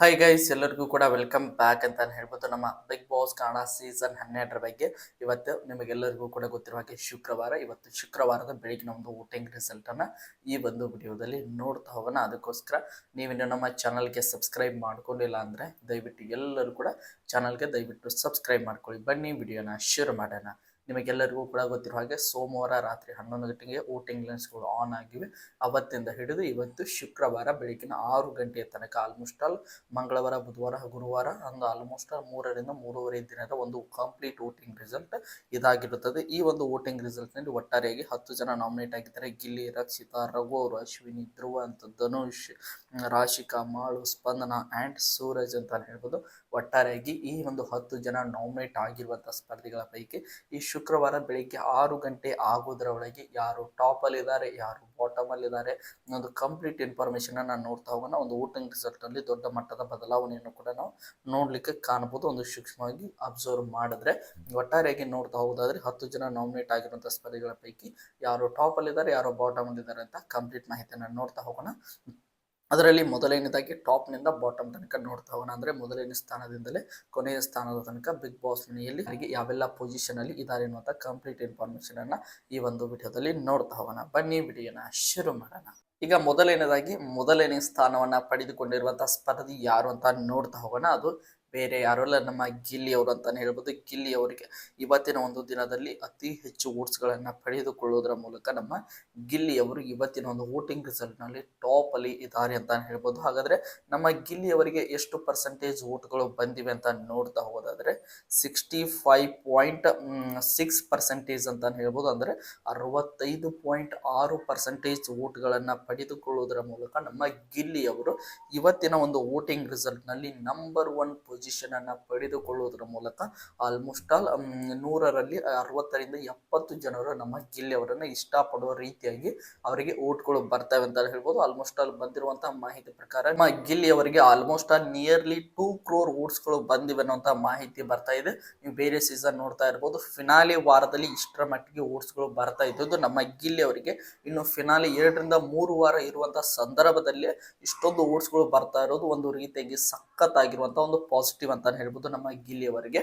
Hi guys ಎಲ್ಲರಿಗೂ ಕೂಡ welcome back ಅಂತ ಹೇಳ್ಬೋದು. ನಮ್ಮ ಬಿಗ್ ಬಾಸ್ ಕನ್ನಡ ಸೀಸನ್ ಹನ್ನೆರಡರ ಬಗ್ಗೆ. ಇವತ್ತು ನಿಮಗೆಲ್ಲರಿಗೂ ಕೂಡ ಗೊತ್ತಿರುವ ಹಾಗೆ ಶುಕ್ರವಾರ. ಇವತ್ತು ಶುಕ್ರವಾರದ ಬೆಳಿಗ್ಗೆ ನಮ್ಮದು ವೋಟಿಂಗ್ ರಿಸಲ್ಟನ್ನು ಈ ಒಂದು ವಿಡಿಯೋದಲ್ಲಿ ನೋಡ್ತಾ ಹೋಗೋಣ. ಅದಕ್ಕೋಸ್ಕರ ನೀವಿನ್ನು ನಮ್ಮ ಚಾನಲ್ಗೆ ಸಬ್ಸ್ಕ್ರೈಬ್ ಮಾಡ್ಕೊಂಡಿಲ್ಲ ಅಂದರೆ ದಯವಿಟ್ಟು ಎಲ್ಲರೂ ಕೂಡ ಚಾನಲ್ಗೆ ದಯವಿಟ್ಟು ಸಬ್ಸ್ಕ್ರೈಬ್ ಮಾಡ್ಕೊಳ್ಳಿ. ಬನ್ನಿ, ವಿಡಿಯೋನ ಶೇರ್ ಮಾಡೋಣ. ನಿಮಗೆಲ್ಲರಿಗೂ ಕೂಡ ಗೊತ್ತಿರೋ ಹಾಗೆ ಸೋಮವಾರ ರಾತ್ರಿ ಹನ್ನೊಂದು ಗಂಟೆಗೆ ವೋಟಿಂಗ್ ಲೆನ್ಸ್ಗಳು ಆನ್ ಆಗಿವೆ. ಅವತ್ತಿಂದ ಹಿಡಿದು ಇವತ್ತು ಶುಕ್ರವಾರ ಬೆಳಗಿನ ಆರು ಗಂಟೆಯ ತನಕ ಆಲ್ಮೋಸ್ಟ್ ಆಲ್ ಮಂಗಳವಾರ, ಬುಧವಾರ, ಗುರುವಾರ ಒಂದು ಆಲ್ಮೋಸ್ಟ್ ಆಲ್ ಮೂರರಿಂದ ಮೂರುವರೆ ದಿನದ ಒಂದು ಕಂಪ್ಲೀಟ್ ವೋಟಿಂಗ್ ರಿಸಲ್ಟ್ ಇದಾಗಿರುತ್ತದೆ. ಈ ಒಂದು ವೋಟಿಂಗ್ ರಿಸಲ್ಟ್ನಲ್ಲಿ ಒಟ್ಟಾರೆಯಾಗಿ ಹತ್ತು ಜನ ನಾಮಿನೇಟ್ ಆಗಿದ್ದಾರೆ. ಗಿಲ್ಲಿ ರಕ್ಷಿತಾ ರಘು ಅವರು ಅಶ್ವಿನಿ ಅಂತ ಧನುಷ್, ರಾಶಿಕಾ, ಮಾಳು, ಸ್ಪಂದನ ಆ್ಯಂಡ್ ಸೂರಜ್ ಅಂತ ಹೇಳ್ಬೋದು. ಒಟ್ಟಾರೆಯಾಗಿ ಈ ಒಂದು ಹತ್ತು ಜನ ನಾಮಿನೇಟ್ ಆಗಿರುವಂತಹ ಸ್ಪರ್ಧಿಗಳ ಪೈಕಿ ಈ ಶುಕ್ರವಾರ ಬೆಳಿಗ್ಗೆ ಆರು ಗಂಟೆ ಆಗೋದ್ರ ಒಳಗೆ ಯಾರು ಟಾಪ್ ಅಲ್ಲಿ ಇದ್ದಾರೆ ಯಾರು ಬಾಟಮ್ ಅಲ್ಲಿ ಇದ್ದಾರೆ ಒಂದು ಕಂಪ್ಲೀಟ್ ಇನ್ಫಾರ್ಮೇಶನ್ ನಾನು ನೋಡ್ತಾ ಹೋಗೋಣ. ಒಂದು ವೋಟಿಂಗ್ ರಿಸಲ್ಟ್ ಅಲ್ಲಿ ದೊಡ್ಡ ಮಟ್ಟದ ಬದಲಾವಣೆಯನ್ನು ಕೂಡ ನಾವು ನೋಡ್ಲಿಕ್ಕೆ ಕಾಣಬಹುದು. ಒಂದು ಸೂಕ್ಷ್ಮವಾಗಿ ಅಬ್ಸರ್ವ್ ಮಾಡಿದ್ರೆ ಒಟ್ಟಾರೆಯಾಗಿ ನೋಡ್ತಾ ಹೋಗೋದಾದ್ರೆ ಹತ್ತು ಜನ ನಾಮಿನೇಟ್ ಆಗಿರುವಂತಹ ಸ್ಪರ್ಧಿಗಳ ಪೈಕಿ ಯಾರು ಟಾಪ್ ಅಲ್ಲಿ ಇದ್ದಾರೆ ಯಾರು ಬಾಟಮ್ ಅಲ್ಲಿ ಇದ್ದಾರೆ ಅಂತ ಕಂಪ್ಲೀಟ್ ಮಾಹಿತಿಯನ್ನು ನೋಡ್ತಾ ಹೋಗೋಣ. ಅದರಲ್ಲಿ ಮೊದಲನೇದಾಗಿ ಟಾಪ್ನಿಂದ ಬಾಟಮ್ ತನಕ ನೋಡ್ತಾ ಹೋಗೋಣ. ಅಂದರೆ ಮೊದಲನೇ ಸ್ಥಾನದಿಂದಲೇ ಕೊನೆಯ ಸ್ಥಾನದ ತನಕ ಬಿಗ್ ಬಾಸ್ ಮನೆಯಲ್ಲಿ ಅವರಿಗೆ ಯಾವೆಲ್ಲ ಪೊಸಿಷನಲ್ಲಿ ಇದ್ದಾರೆ ಅನ್ನುವಂಥ ಕಂಪ್ಲೀಟ್ ಇನ್ಫಾರ್ಮೇಷನನ್ನು ಈ ಒಂದು ವಿಡಿಯೋದಲ್ಲಿ ನೋಡ್ತಾ ಹೋಗೋಣ. ಬನ್ನಿ ವಿಡಿಯೋನ ಶುರು ಮಾಡೋಣ. ಈಗ ಮೊದಲನೇದಾಗಿ ಮೊದಲನೇ ಸ್ಥಾನವನ್ನ ಪಡೆದುಕೊಂಡಿರುವಂಥ ಸ್ಪರ್ಧಿ ಯಾರು ಅಂತ ನೋಡ್ತಾ ಹೋಗೋಣ. ಅದು ಬೇರೆ ಯಾರಲ್ಲ ನಮ್ಮ ಗಿಲ್ಲಿ ಅವರು ಅಂತಾನೆ ಹೇಳ್ಬೋದು. ಗಿಲ್ಲಿ ಅವರಿಗೆ ಇವತ್ತಿನ ಒಂದು ದಿನದಲ್ಲಿ ಅತಿ ಹೆಚ್ಚು ಓಟ್ಸ್ಗಳನ್ನು ಪಡೆದುಕೊಳ್ಳುವುದರ ಮೂಲಕ ನಮ್ಮ ಗಿಲ್ಲಿ ಅವರು ಇವತ್ತಿನ ಒಂದು ವೋಟಿಂಗ್ ರಿಸಲ್ಟ್ನಲ್ಲಿ ಟಾಪ್ ಅಲ್ಲಿ ಇದ್ದಾರೆ ಅಂತ ಹೇಳ್ಬೋದು. ಹಾಗಾದ್ರೆ ನಮ್ಮ ಗಿಲ್ಲಿ ಅವರಿಗೆ ಎಷ್ಟು ಪರ್ಸೆಂಟೇಜ್ ಓಟ್ಗಳು ಬಂದಿವೆ ಅಂತ ನೋಡ್ತಾ ಹೋಗೋದಾದ್ರೆ sixty five point six percentage ಅಂತ ಹೇಳ್ಬೋದು. ಅಂದ್ರೆ ಅರವತ್ತೈದು ಪಾಯಿಂಟ್ ಆರು ಪರ್ಸೆಂಟೇಜ್ ಓಟ್ಗಳನ್ನು ಪಡೆದುಕೊಳ್ಳುವುದರ ಮೂಲಕ ನಮ್ಮ ಗಿಲ್ಲಿ ಅವರು ಇವತ್ತಿನ ಒಂದು ವೋಟಿಂಗ್ ರಿಸಲ್ಟ್ನಲ್ಲಿ ನಂಬರ್ ಒನ್ ಪೊಸಿಷನ್ ಅನ್ನ ಪಡೆದುಕೊಳ್ಳುವುದರ ಮೂಲಕ ಆಲ್ಮೋಸ್ಟ್ ಆಲ್ ನೂರರಲ್ಲಿ ಅರವತ್ತರಿಂದ ಎಪ್ಪತ್ತು ಜನರು ನಮ್ಮ ಜಿಲ್ಲೆಯವರನ್ನ ಇಷ್ಟಪಡುವ ರೀತಿಯಾಗಿ ಅವರಿಗೆ ಓಟ್ಗಳು ಬರ್ತವೆ ಅಂತ ಹೇಳ್ಬೋದು. ಆಲ್ಮೋಸ್ಟ್ ಆಲ್ ಬಂದಿರುವಂತಹ ಮಾಹಿತಿ ಪ್ರಕಾರ ನಮ್ಮ ಜಿಲ್ಲೆಯವರಿಗೆ almost all nearly two crore ಓಟ್ಸ್ಗಳು ಬಂದಿವೆ ಅನ್ನುವಂತಹ ಮಾಹಿತಿ ಬರ್ತಾ ಇದೆ. ನೀವು ಬೇರೆ ಸೀಸನ್ ನೋಡ್ತಾ ಇರ್ಬೋದು. ಫಿನಾಲಿ ವಾರದಲ್ಲಿ ಇಷ್ಟರ ಮಟ್ಟಿಗೆ ಓಟ್ಸ್ಗಳು ಬರ್ತಾ ಇದ್ದದ್ದು ನಮ್ಮ ಜಿಲ್ಲೆಯವರಿಗೆ. ಇನ್ನು ಫಿನಾಲಿ ಎರಡರಿಂದ ಮೂರು ವಾರ ಇರುವಂತಹ ಸಂದರ್ಭದಲ್ಲಿ ಇಷ್ಟೊಂದು ಓಟ್ಸ್ಗಳು ಬರ್ತಾ ಇರೋದು ಒಂದು ರೀತಿಯಾಗಿ ಸಖತ್ ಆಗಿರುವಂತಹ ಒಂದು ಪಾಸಿಟಿವ್ ಅಂತಾನೆ ಹೇಳ್ಬೋದು ನಮ್ಮ ಗಿಲ್ಲಿ ಅವರಿಗೆ.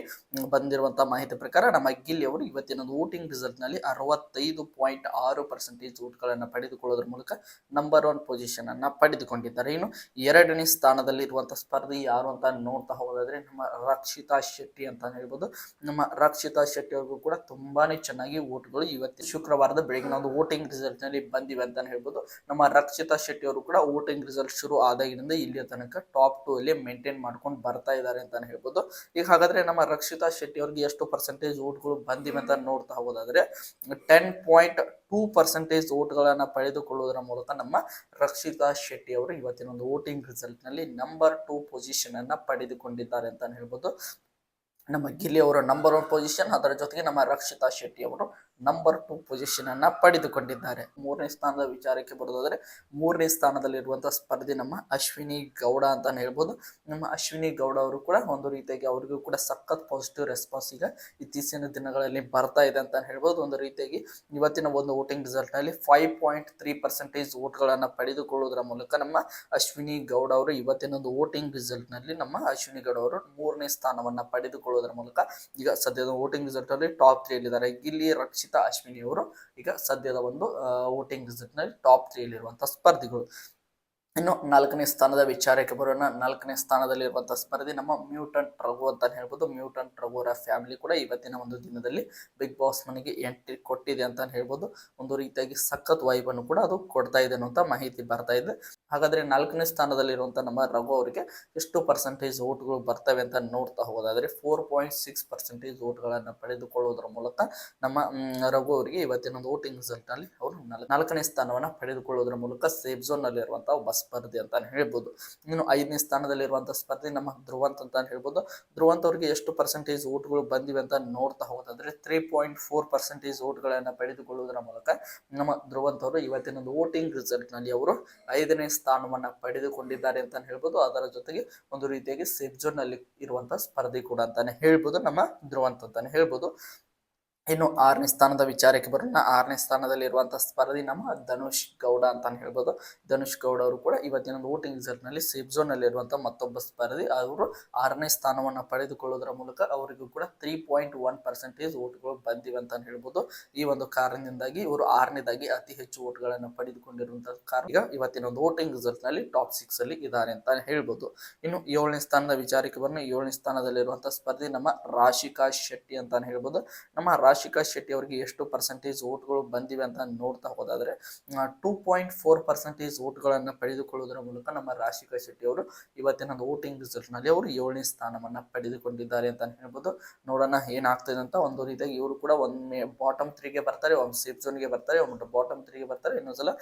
ಬಂದಿರುವಂತಹ ಮಾಹಿತಿ ಪ್ರಕಾರ ನಮ್ಮ ಗಿಲ್ಲಿ ಅವರು ಇವತ್ತಿನ ವೋಟಿಂಗ್ ರಿಸಲ್ಟ್ನಲ್ಲಿ ಅರವತ್ತೈದು ಪಾಯಿಂಟ್ ಆರು ಪರ್ಸೆಂಟೇಜ್ ಓಟ್ಗಳನ್ನು ಪಡೆದುಕೊಳ್ಳೋದ್ರ ಮೂಲಕ ನಂಬರ್ ಒನ್ ಪೊಸಿಷನ್ ಅನ್ನ ಪಡೆದುಕೊಂಡಿದ್ದಾರೆ. ಇನ್ನು ಎರಡನೇ ಸ್ಥಾನದಲ್ಲಿ ಇರುವಂತಹ ಸ್ಪರ್ಧಿ ಯಾರು ಅಂತ ನೋಡ್ತಾ ಹೋಗೋದಾದ್ರೆ ನಮ್ಮ ರಕ್ಷಿತಾ ಶೆಟ್ಟಿ ಅಂತ ಹೇಳ್ಬೋದು. ನಮ್ಮ ರಕ್ಷಿತಾ ಶೆಟ್ಟಿ ಅವ್ರಿಗೂ ಕೂಡ ತುಂಬಾನೇ ಚೆನ್ನಾಗಿ ವೋಟ್ಗಳು ಇವತ್ತಿನ ಶುಕ್ರವಾರದ ಬೆಳಗಿನ ಒಂದು ವೋಟಿಂಗ್ ರಿಸಲ್ಟ್ನಲ್ಲಿ ಬಂದಿವೆ ಅಂತ ಹೇಳ್ಬೋದು. ನಮ್ಮ ರಕ್ಷಿತಾ ಶೆಟ್ಟಿ ಅವರು ಕೂಡ ವೋಟಿಂಗ್ ರಿಸಲ್ಟ್ ಶುರು ಆದಾಗಿನಿಂದ ಇಲ್ಲಿಯ ತನಕ ಟಾಪ್ ಟೂ ಅಲ್ಲಿ ಮೇಂಟೈನ್ ಮಾಡ್ಕೊಂಡು ಬರ್ತಾ ಇದ್ದಾರೆ. ಅಂತ ಹೇಳ್ಬೋದು. ಈಗ ಹಾಗಾದ್ರೆ ನಮ್ಮ ರಕ್ಷಿತಾ ಶೆಟ್ಟಿ ಅವ್ರಿಗೆ ಎಷ್ಟು ಪರ್ಸೆಂಟೇಜ್ ಓಟ್ಗಳು ಬಂದಿವೆ ಅಂತ ನೋಡ್ತಾ ಹೋದಾದ್ರೆ ಟೆನ್ ಪಾಯಿಂಟ್ ಟೂ ಪರ್ಸೆಂಟೇಜ್ ಓಟ್ಗಳನ್ನ ಪಡೆದುಕೊಳ್ಳುವುದರ ಮೂಲಕ ನಮ್ಮ ರಕ್ಷಿತಾ ಶೆಟ್ಟಿ ಅವರು ಇವತ್ತಿನ ಒಂದು ವೋಟಿಂಗ್ ರಿಸಲ್ಟ್ನಲ್ಲಿ ನಂಬರ್ ಟೂ ಪೊಸಿಷನ್ ಅನ್ನ ಪಡೆದುಕೊಂಡಿದ್ದಾರೆ ಅಂತಾನೆ ಹೇಳ್ಬೋದು. ನಮ್ಮ ಗಿಲ್ಲಿ ಅವರ ನಂಬರ್ ಒನ್ ಪೊಸಿಷನ್ ಅದರ ಜೊತೆಗೆ ನಮ್ಮ ರಕ್ಷಿತಾ ಶೆಟ್ಟಿ ಅವರು ನಂಬರ್ ಟು ಪೊಸಿಷನ್ ಅನ್ನ ಪಡೆದುಕೊಂಡಿದ್ದಾರೆ. ಮೂರನೇ ಸ್ಥಾನದ ವಿಚಾರಕ್ಕೆ ಬರೋದಾದ್ರೆ, ಮೂರನೇ ಸ್ಥಾನದಲ್ಲಿರುವಂತಹ ಸ್ಪರ್ಧಿ ನಮ್ಮ ಅಶ್ವಿನಿ ಗೌಡ ಅಂತ ಹೇಳ್ಬೋದು. ನಮ್ಮ ಅಶ್ವಿನಿ ಗೌಡ ಅವರು ಕೂಡ ಒಂದು ರೀತಿಯಾಗಿ ಅವರಿಗೂ ಕೂಡ ಸಖತ್ ಪಾಸಿಟಿವ್ ರೆಸ್ಪಾನ್ಸ್ ಈಗ ಇತ್ತೀಚಿನ ದಿನಗಳಲ್ಲಿ ಬರ್ತಾ ಇದೆ ಅಂತ ಹೇಳ್ಬೋದು. ಒಂದು ರೀತಿಯಾಗಿ ಇವತ್ತಿನ ಒಂದು ವೋಟಿಂಗ್ ರಿಸಲ್ಟ್ನಲ್ಲಿ ಫೈವ್ ಪಾಯಿಂಟ್ ತ್ರೀ ಪರ್ಸೆಂಟೇಜ್ ಓಟ್ಗಳನ್ನ ಪಡೆದುಕೊಳ್ಳುವುದರ ಮೂಲಕ ನಮ್ಮ ಅಶ್ವಿನಿ ಗೌಡ ಅವರು ಇವತ್ತಿನ ಒಂದು ವೋಟಿಂಗ್ ರಿಸಲ್ಟ್ನಲ್ಲಿ ನಮ್ಮ ಅಶ್ವಿನಿ ಗೌಡ ಅವರು ಮೂರನೇ ಸ್ಥಾನವನ್ನ ಪಡೆದುಕೊಳ್ಳುವುದರ ಮೂಲಕ ಈಗ ಸದ್ಯದ ವೋಟಿಂಗ್ ರಿಸಲ್ಟ್ ಅಲ್ಲಿ ಟಾಪ್ ತ್ರೀ ಇದ್ದಾರೆ ಇಲ್ಲಿ ರಕ್ಷಿತಾ ಅಶ್ವಿನಿ ಅವರು ಈಗ ಸದ್ಯದ ಒಂದು ವೋಟಿಂಗ್ನಲ್ಲಿ ಟಾಪ್ ತ್ರೀ ಇರುವಂತಹ ಸ್ಪರ್ಧಿಗಳು. ಇನ್ನು ನಾಲ್ಕನೇ ಸ್ಥಾನದ ವಿಚಾರಕ್ಕೆ ಬರೋಣ. ನಾಲ್ಕನೇ ಸ್ಥಾನದಲ್ಲಿರುವಂತಹ ಸ್ಪರ್ಧಿ ನಮ್ಮ ಮ್ಯೂಟಂಟ್ ರಘು ಅಂತ ಹೇಳ್ಬೋದು. ಮ್ಯೂಟಂಟ್ ರಘು ಅವರ ಫ್ಯಾಮಿಲಿ ಕೂಡ ಇವತ್ತಿನ ಒಂದು ದಿನದಲ್ಲಿ ಬಿಗ್ ಬಾಸ್ ಮನೆಗೆ ಎಂಟ್ರಿ ಕೊಟ್ಟಿದೆ ಅಂತ ಹೇಳ್ಬೋದು. ಒಂದು ರೀತಿಯಾಗಿ ಸಖತ್ ವೈಬ್ ಅನ್ನು ಕೂಡ ಅದು ಕೊಡ್ತಾ ಇದೆ ಅನ್ನುವಂಥ ಮಾಹಿತಿ ಬರ್ತಾ ಇದೆ. ಹಾಗಾದ್ರೆ ನಾಲ್ಕನೇ ಸ್ಥಾನದಲ್ಲಿರುವಂತಹ ನಮ್ಮ ರಘು ಅವರಿಗೆ ಎಷ್ಟು ಪರ್ಸೆಂಟೇಜ್ ಓಟ್ಗಳು ಬರ್ತವೆ ಅಂತ ನೋಡ್ತಾ ಹೋದಾದ್ರೆ ಫೋರ್ ಪಾಯಿಂಟ್ ಸಿಕ್ಸ್ ಪರ್ಸೆಂಟೇಜ್ ಓಟ್ಗಳನ್ನು ಪಡೆದುಕೊಳ್ಳುವುದರ ಮೂಲಕ ನಮ್ಮ ರಘು ಅವರಿಗೆ ಇವತ್ತಿನ ಒಂದು ವೋಟಿಂಗ್ ರಿಸಲ್ಟ್ ಅಲ್ಲಿ ಅವರು ನಾಲ್ಕನೇ ಸ್ಥಾನವನ್ನು ಪಡೆದುಕೊಳ್ಳೋದ್ರ ಮೂಲಕ ಸೇಫ್ ಝೋನ್ ಅಲ್ಲಿರುವಂತಹ ಒಬ್ಬ ಸ್ಪರ್ಧಿ ಅಂತ ಹೇಳ್ಬೋದು. ಇನ್ನು ಐದನೇ ಸ್ಥಾನದಲ್ಲಿರುವಂಥ ಸ್ಪರ್ಧಿ ನಮ್ಮ ಧ್ರುವಂತ್ ಅಂತ ಹೇಳ್ಬೋದು. ಧ್ರುವಂತ್ ಅವರಿಗೆ ಎಷ್ಟು ಪರ್ಸೆಂಟೇಜ್ ಓಟ್ಗಳು ಬಂದಿವೆ ಅಂತ ನೋಡ್ತಾ ಹೋಗೋದಾದ್ರೆ ತ್ರೀ ಪಾಯಿಂಟ್ ಫೋರ್ ಪರ್ಸೆಂಟೇಜ್ ಓಟ್ಗಳನ್ನು ಪಡೆದುಕೊಳ್ಳುವುದರ ಮೂಲಕ ನಮ್ಮ ಧ್ರುವಂತ್ ಅವರು ಇವತ್ತಿನ ಒಂದು ವೋಟಿಂಗ್ ರಿಸಲ್ಟ್ನಲ್ಲಿ ಅವರು ಐದನೇ ಸ್ಥಾನವನ್ನ ಪಡೆದುಕೊಂಡಿದ್ದಾರೆ ಅಂತ ಹೇಳ್ಬೋದು. ಅದರ ಜೊತೆಗೆ ಒಂದು ರೀತಿಯಾಗಿ ಸೇಫ್ ಜೋನ್ನಲ್ಲಿ ಇರುವಂತಹ ಸ್ಪರ್ಧಿ ಕೂಡ ಅಂತಾನೆ ಹೇಳ್ಬೋದು ನಮ್ಮ ಧ್ರುವಂತ್ ಅಂತಾನೆ ಹೇಳ್ಬೋದು. ಇನ್ನು ಆರನೇ ಸ್ಥಾನದ ವಿಚಾರಕ್ಕೆ ಬರೋಣ. ಆರನೇ ಸ್ಥಾನದಲ್ಲಿರುವಂಥ ಸ್ಪರ್ಧಿ ನಮ್ಮ ಧನುಷ್ ಗೌಡ ಅಂತಾನೆ ಹೇಳ್ಬೋದು. ಧನುಷ್ ಗೌಡ ಅವರು ಕೂಡ ಇವತ್ತಿನ ವೋಟಿಂಗ್ ರಿಸಲ್ಟ್ನಲ್ಲಿ ಸೇಫ್ ಝೋನ್ ಅಲ್ಲಿ ಇರುವಂತಹ ಮತ್ತೊಬ್ಬ ಸ್ಪರ್ಧಿ. ಅವರು ಆರನೇ ಸ್ಥಾನವನ್ನು ಪಡೆದುಕೊಳ್ಳೋದ್ರ ಮೂಲಕ ಅವರಿಗೂ ಕೂಡ ತ್ರೀ ಪಾಯಿಂಟ್ ಒನ್ ಪರ್ಸೆಂಟೇಜ್ ವೋಟ್ಗಳು ಬಂದಿವೆ ಅಂತ ಹೇಳ್ಬೋದು. ಈ ಒಂದು ಕಾರಣದಿಂದಾಗಿ ಇವರು ಆರನೇದಾಗಿ ಅತಿ ಹೆಚ್ಚು ವೋಟ್ಗಳನ್ನು ಪಡೆದುಕೊಂಡಿರುವಂಥ ಕಾರಣ ಈಗ ಇವತ್ತಿನ ಒಂದು ವೋಟಿಂಗ್ ರಿಸಲ್ಟ್ನಲ್ಲಿ ಟಾಪ್ ಸಿಕ್ಸ್ ಅಲ್ಲಿ ಇದ್ದಾರೆ ಅಂತ ಹೇಳ್ಬೋದು. ಇನ್ನು ಏಳನೇ ಸ್ಥಾನದ ವಿಚಾರಕ್ಕೆ ಬರೋಣ. ಏಳನೇ ಸ್ಥಾನದಲ್ಲಿರುವಂಥ ಸ್ಪರ್ಧಿ ನಮ್ಮ ರಾಶಿಕಾ ಶೆಟ್ಟಿ ಅಂತಾನೆ ಹೇಳ್ಬೋದು. ನಮ್ಮ ರಾಶಿಕಾ ಶೆಟ್ಟಿ ಅವರಿಗೆ ಎಷ್ಟು ಪರ್ಸೆಂಟೇಜ್ ಓಟ್ಗಳು ಬಂದಿವೆ ಅಂತ ನೋಡ್ತಾ ಹೋದಾದ್ರೆ ಟೂ ಪಾಯಿಂಟ್ ಫೋರ್ ಪರ್ಸೆಂಟೇಜ್ ಓಟ್ಗಳನ್ನು ಪಡೆದುಕೊಳ್ಳುವುದರ ಮೂಲಕ ನಮ್ಮ ರಾಶಿಕಾ ಶೆಟ್ಟಿ ಅವರು ಇವತ್ತಿನ ವೋಟಿಂಗ್ ರಿಸಲ್ಟ್ನಲ್ಲಿ ಅವರು ಏಳನೇ ಸ್ಥಾನವನ್ನ ಪಡೆದುಕೊಂಡಿದ್ದಾರೆ ಅಂತ ಹೇಳ್ಬೋದು. ನೋಡೋಣ ಏನಾಗ್ತದೆ ಅಂತ ಒಂದು ರೀತಿಯಾಗಿ ಇವರು ಕೂಡ ಒಮ್ಮೆ ಬಾಟಮ್ ತ್ರೀಗೆ ಬರ್ತಾರೆ, ಒಂದು ಸೇಫ್ ಝೋನ್ಗೆ ಬರ್ತಾರೆ, ಒಂದು ಬಾಟಮ್ ತ್ರೀಗೆ ಬರ್ತಾರೆ. ಇನ್ನೊಂದ್ಸಲ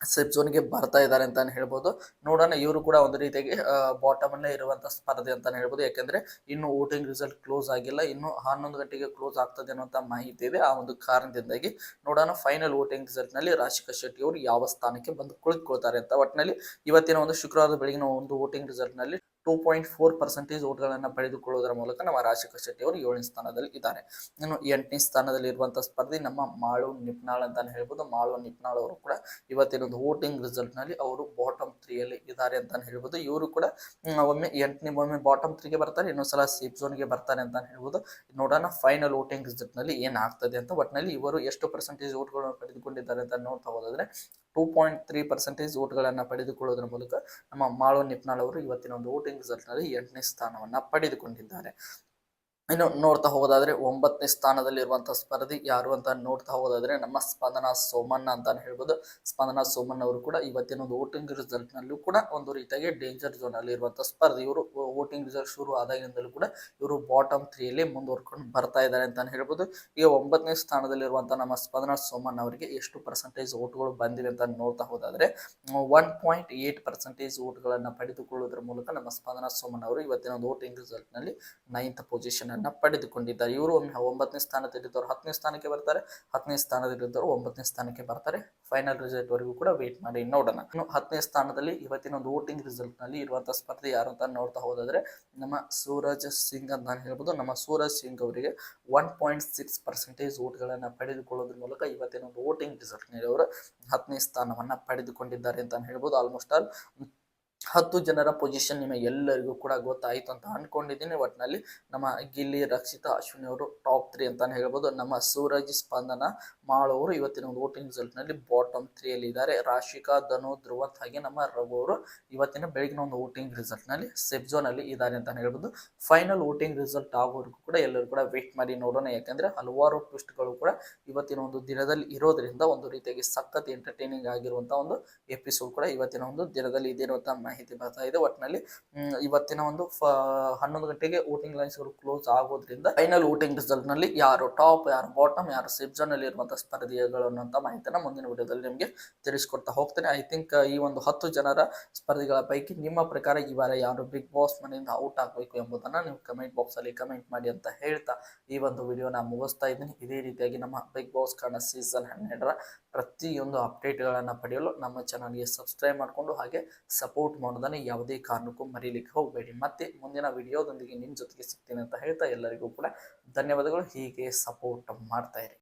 ಸೇಫ್ ಝೋನ್ಗೆ ಬರ್ತಾ ಇದ್ದಾರೆ ಅಂತಾನೆ ಹೇಳ್ಬೋದು. ನೋಡೋಣ, ಇವರು ಕೂಡ ಒಂದು ರೀತಿಯಾಗಿ ಬಾಟಮ್ ಅಲ್ಲೇ ಇರುವಂತಹ ಸ್ಪರ್ಧೆ ಅಂತಾನೆ ಹೇಳ್ಬೋದು. ಯಾಕಂದ್ರೆ ಇನ್ನು ವೋಟಿಂಗ್ ರಿಸಲ್ಟ್ ಕ್ಲೋಸ್ ಆಗಿಲ್ಲ. ಇನ್ನು ಹನ್ನೊಂದು ಗಂಟೆಗೆ ಕ್ಲೋಸ್ ಆಗ್ತದೆ ಅನ್ನುವಂತ ಮಾಹಿತಿ ಇದೆ ಆ ಒಂದು ಕಾರಣದಿಂದಾಗಿ. ನೋಡೋಣ ಫೈನಲ್ ವೋಟಿಂಗ್ ರಿಸಲ್ಟ್ನಲ್ಲಿ ರಾಶಿಕಾ ಶೆಟ್ಟಿ ಅವರು ಯಾವ ಸ್ಥಾನಕ್ಕೆ ಬಂದು ಕುಳಿತುಕೊಳ್ತಾರೆ ಅಂತ ಒಟ್ಟಿನಲ್ಲಿ ಇವತ್ತಿನ ಒಂದು ಶುಕ್ರವಾರದ ಬೆಳಗಿನ ಒಂದು ವೋಟಿಂಗ್ ರಿಸಲ್ಟ್ನಲ್ಲಿ ಟೂ ಪಾಯಿಂಟ್ ಫೋರ್ ಪರ್ಸೆಂಟೇಜ್ ಓಟ್ಗಳನ್ನು ಪಡೆದುಕೊಳ್ಳುವುದರ ಮೂಲಕ ನಮ್ಮ ರಾಜಶೇಖರ್ ಶೆಟ್ಟಿ ಅವರು ಏಳನೇ ಸ್ಥಾನದಲ್ಲಿ ಇದ್ದಾರೆ. ಇನ್ನು ಎಂಟನೇ ಸ್ಥಾನದಲ್ಲಿ ಇರುವಂತಹ ಸ್ಪರ್ಧಿ ನಮ್ಮ ಮಾಳು ನಿಪ್ನಾಳ್ ಅಂತಾನೆ ಹೇಳ್ಬೋದು. ಮಾಳು ನಿಪ್ನಾಳ್ ಅವರು ಕೂಡ ಇವತ್ತಿನ ಒಂದು ವೋಟಿಂಗ್ ರಿಸಲ್ಟ್ನಲ್ಲಿ ಅವರು ಬಾಟಮ್ ತ್ರೀಯಲ್ಲಿ ಇದ್ದಾರೆ ಅಂತಾನೆ ಹೇಳ್ಬೋದು. ಇವರು ಕೂಡ ಒಮ್ಮೆ ಎಂಟನೇ, ಒಮ್ಮೆ ಬಾಟಮ್ ತ್ರೀಗೆ ಬರ್ತಾರೆ, ಇನ್ನೊಂದ್ಸಲ ಸೇಫ್ ಝೋನ್ಗೆ ಬರ್ತಾರೆ ಅಂತ ಹೇಳ್ಬೋದು. ನೋಡೋಣ ಫೈನಲ್ ವೋಟಿಂಗ್ ರಿಸಲ್ಟ್ನಲ್ಲಿ ಏನಾಗ್ತದೆ ಅಂತ. ಒಟ್ಟಿನಲ್ಲಿ ಇವರು ಎಷ್ಟು ಪರ್ಸೆಂಟೇಜ್ ಓಟ್ಗಳನ್ನು ಪಡೆದುಕೊಂಡಿದ್ದಾರೆ ಅಂತ ನೋಡ್ತಾ ಹೋದ್ರೆ ಟೂ ಪಾಯಿಂಟ್ ತ್ರೀ ಪರ್ಸೆಂಟೇಜ್ ಓಟ್ಗಳನ್ನು ಪಡೆದುಕೊಳ್ಳೋದ್ರ ಮೂಲಕ ನಮ್ಮ ಮಾಳು ನಿಪ್ನಾಳ್ ಅವರು ಇವತ್ತಿನ ಒಂದು ವೋಟಿಂಗ್ ರಿಸಲ್ಟ್ನಲ್ಲಿ ಎಂಟನೇ ಸ್ಥಾನವನ್ನ ಪಡೆದುಕೊಂಡಿದ್ದಾರೆ ಇನ್ನು ನೋಡ್ತಾ ಹೋಗೋದಾದ್ರೆ ಒಂಬತ್ತನೇ ಸ್ಥಾನದಲ್ಲಿ ಇರುವಂತಹ ಸ್ಪರ್ಧಿ ಯಾರು ಅಂತ ನೋಡ್ತಾ ಹೋಗೋದಾದ್ರೆ ನಮ್ಮ ಸ್ಪಂದನ ಸೋಮಣ್ಣ ಅಂತಾನೆ ಹೇಳ್ಬೋದು. ಸ್ಪಂದನ ಸೋಮಣ್ಣ ಅವರು ಕೂಡ ಇವತ್ತಿನ ಒಂದು ವೋಟಿಂಗ್ ರಿಸಲ್ಟ್ ನಲ್ಲೂ ಕೂಡ ಒಂದು ರೀತಿಯಾಗಿ ಡೇಂಜರ್ ಝೋನ್ ಅಲ್ಲಿ ಇರುವಂತಹ ಸ್ಪರ್ಧಿ. ಇವರು ವೋಟಿಂಗ್ ರಿಸಲ್ಟ್ ಶುರು ಆದಾಗಿನಿಂದಲೂ ಕೂಡ ಇವರು ಬಾಟಮ್ ತ್ರೀಯಲ್ಲಿ ಮುಂದುವರ್ಕೊಂಡು ಬರ್ತಾ ಇದ್ದಾರೆ ಅಂತಾನೆ ಹೇಳ್ಬೋದು. ಈಗ ಒಂಬತ್ತನೇ ಸ್ಥಾನದಲ್ಲಿರುವಂತಹ ನಮ್ಮ ಸ್ಪಂದನ ಸೋಮಣ್ಣ ಅವರಿಗೆ ಎಷ್ಟು ಪರ್ಸೆಂಟೇಜ್ ಓಟ್ಗಳು ಬಂದಿವೆ ಅಂತ ನೋಡ್ತಾ ಹೋದಾದ್ರೆ ಒನ್ ಪಾಯಿಂಟ್ ಏಟ್ ಪರ್ಸೆಂಟೇಜ್ ಓಟ್ಗಳನ್ನು ಪಡೆದುಕೊಳ್ಳುವುದರ ಮೂಲಕ ನಮ್ಮ ಸ್ಪಂದನ ಸೋಮಣ್ಣ ಅವರು ಇವತ್ತಿನ ಒಂದು ವೋಟಿಂಗ್ ರಿಸಲ್ಟ್ನಲ್ಲಿ ನೈನ್ತ್ ಪೊಸಿಷನ್ ಅನ್ನ ಪಡೆದುಕೊಂಡಿದ್ದಾರೆ. ಇವರು ಒಮ್ಮೆ ಒಂಬತ್ತನೇ ಸ್ಥಾನದಲ್ಲಿದ್ದವರು ಹತ್ತನೇ ಸ್ಥಾನಕ್ಕೆ ಬರ್ತಾರೆ. ಹತ್ತನೇ ಸ್ಥಾನದಲ್ಲಿದ್ದವರು ಒಂಬತ್ತನೇ ಸ್ಥಾನಕ್ಕೆ ಬರ್ತಾರೆ. ಫೈನಲ್ ರಿಸಲ್ಟ್ ವರೆಗೂ ಕೂಡ ವೇಟ್ ಮಾಡಿ ನೋಡೋಣ. ಇನ್ನು ಹತ್ತನೇ ಸ್ಥಾನದಲ್ಲಿ ಇವತ್ತಿನ ಒಂದು ವೋಟಿಂಗ್ ರಿಸಲ್ಟ್ನಲ್ಲಿ ಇರುವಂತಹ ಸ್ಪರ್ಧೆ ಯಾರು ಅಂತ ನೋಡ್ತಾ ಹೋದ್ರೆ ನಮ್ಮ ಸೂರಜ್ ಸಿಂಗ್ ಅಂತ ನಾನು ಹೇಳ್ಬೋದು. ನಮ್ಮ ಸೂರಜ್ ಸಿಂಗ್ ಅವರಿಗೆ ಒನ್ ಪಾಯಿಂಟ್ ಸಿಕ್ಸ್ ಪರ್ಸೆಂಟೇಜ್ ಓಟ್ಗಳನ್ನು ಪಡೆದುಕೊಳ್ಳೋದ್ರ ಮೂಲಕ ಇವತ್ತಿನ ಒಂದು ವೋಟಿಂಗ್ ರಿಸಲ್ಟ್ನಲ್ಲಿ ಅವರು ಹತ್ತನೇ ಸ್ಥಾನವನ್ನ ಪಡೆದುಕೊಂಡಿದ್ದಾರೆ ಅಂತ ಹೇಳ್ಬೋದು. ಆಲ್ಮೋಸ್ಟ್ ಆಲ್ ಹತ್ತು ಜನರ ಪೊಸಿಷನ್ ನಿಮಗೆ ಎಲ್ಲರಿಗೂ ಕೂಡ ಗೊತ್ತಾಯಿತು ಅಂತ ಅನ್ಕೊಂಡಿದ್ದೀನಿ. ಒಟ್ಟಿನಲ್ಲಿ ನಮ್ಮ ಗಿಲ್ಲಿ, ರಕ್ಷಿತಾ, ಅಶ್ವಿನಿ ಅವರು ಟಾಪ್ ತ್ರೀ ಅಂತಾನೆ ಹೇಳ್ಬೋದು. ನಮ್ಮ ಸೂರಜ್, ಸ್ಪಂದನ ಮಾಳವರು ಇವತ್ತಿನ ಒಂದು ವೋಟಿಂಗ್ ರಿಸಲ್ಟ್ನಲ್ಲಿ ಬಾಟಮ್ ತ್ರೀಯಲ್ಲಿ ಇದ್ದಾರೆ. ರಾಶಿಕಾ, ಧನು, ಧ್ರುವಂತ್ ಹಾಗೆ ನಮ್ಮ ರಘು ಅವರು ಇವತ್ತಿನ ಬೆಳಗಿನ ಒಂದು ವೋಟಿಂಗ್ ರಿಸಲ್ಟ್ನಲ್ಲಿ ಸೆಫ್ ಅಲ್ಲಿ ಇದ್ದಾರೆ ಅಂತಾನೆ ಹೇಳ್ಬೋದು. ಫೈನಲ್ ವೋಟಿಂಗ್ ರಿಸಲ್ಟ್ ಆಗೋವರೆಗೂ ಕೂಡ ಎಲ್ಲರೂ ಕೂಡ ವೇಟ್ ಮಾಡಿ ನೋಡೋಣ. ಯಾಕಂದ್ರೆ ಹಲವಾರು ಟ್ವಿಸ್ಟ್ಗಳು ಕೂಡ ಇವತ್ತಿನ ಒಂದು ದಿನದಲ್ಲಿ ಇರೋದ್ರಿಂದ ಒಂದು ರೀತಿಯಾಗಿ ಸಖತ್ ಎಂಟರ್ಟೈನಿಂಗ್ ಆಗಿರುವಂತಹ ಒಂದು ಎಪಿಸೋಡ್ ಕೂಡ ಇವತ್ತಿನ ಒಂದು ದಿನದಲ್ಲಿ ಇದೆ ಇರುವಂತಹ ಮಾಹಿತಿ ಬರ್ತಾ ಇದೆ. ಒಟ್ಟಿನಲ್ಲಿ ಇವತ್ತಿನ ಒಂದು ಹನ್ನೊಂದು ಗಂಟೆಗೆ ವೋಟಿಂಗ್ ಲೈನ್ಸ್ ಕ್ಲೋಸ್ ಆಗೋದ್ರಿಂದ ಫೈನಲ್ ವೋಟಿಂಗ್ ರಿಸಲ್ಟ್ನಲ್ಲಿ ಯಾರು ಟಾಪ್, ಯಾರು ಬಾಟಮ್, ಯಾರು ಝೋನ್ ಅಲ್ಲಿ ಇರುವಂತಹ ಸ್ಪರ್ಧಿಗಳು ಅನ್ನುವಂತ ಮಾಹಿತಿನ ಮುಂದಿನ ವಿಡಿಯೋದಲ್ಲಿ ನಿಮಗೆ ತಿಳಿಸ್ಕೊಡ್ತಾ ಹೋಗ್ತೇನೆ. ಐ ಥಿಂಕ್ ಈ ಒಂದು ಹತ್ತು ಜನರ ಸ್ಪರ್ಧಿಗಳ ಪೈಕಿ ನಿಮ್ಮ ಪ್ರಕಾರ ಈ ವಾರ ಯಾರು ಬಿಗ್ ಬಾಸ್ ಮನೆಯಿಂದ ಔಟ್ ಆಗಬೇಕು ಎಂಬುದನ್ನ ನೀವು ಕಮೆಂಟ್ ಬಾಕ್ಸ್ ಅಲ್ಲಿ ಕಮೆಂಟ್ ಮಾಡಿ ಅಂತ ಹೇಳ್ತಾ ಈ ಒಂದು ವಿಡಿಯೋನ ಮುಗಿಸ್ತಾ ಇದ್ದೀನಿ. ಇದೇ ರೀತಿಯಾಗಿ ನಮ್ಮ ಬಿಗ್ ಬಾಸ್ ಕನ್ನಡ ಸೀಸನ್ ಹನ್ನೆರಡರ ಪ್ರತಿಯೊಂದು ಅಪ್ಡೇಟ್ಗಳನ್ನು ಪಡೆಯಲು ನಮ್ಮ ಚಾನಲ್ಗೆ ಸಬ್ಸ್ಕ್ರೈಬ್ ಮಾಡಿಕೊಂಡು ಹಾಗೆ ಸಪೋರ್ಟ್ ಮಾಡೋದನ್ನು ಯಾವುದೇ ಕಾರಣಕ್ಕೂ ಮರೀಲಿಕ್ಕೆ ಹೋಗಬೇಡಿ. ಮತ್ತೆ ಮುಂದಿನ ವಿಡಿಯೋದೊಂದಿಗೆ ನಿಮ್ಮ ಜೊತೆಗೆ ಸಿಗ್ತೇನೆ ಅಂತ ಹೇಳ್ತಾ ಎಲ್ಲರಿಗೂ ಕೂಡ ಧನ್ಯವಾದಗಳು. ಹೀಗೆ ಸಪೋರ್ಟ್ ಮಾಡ್ತಾ ಇರಿ.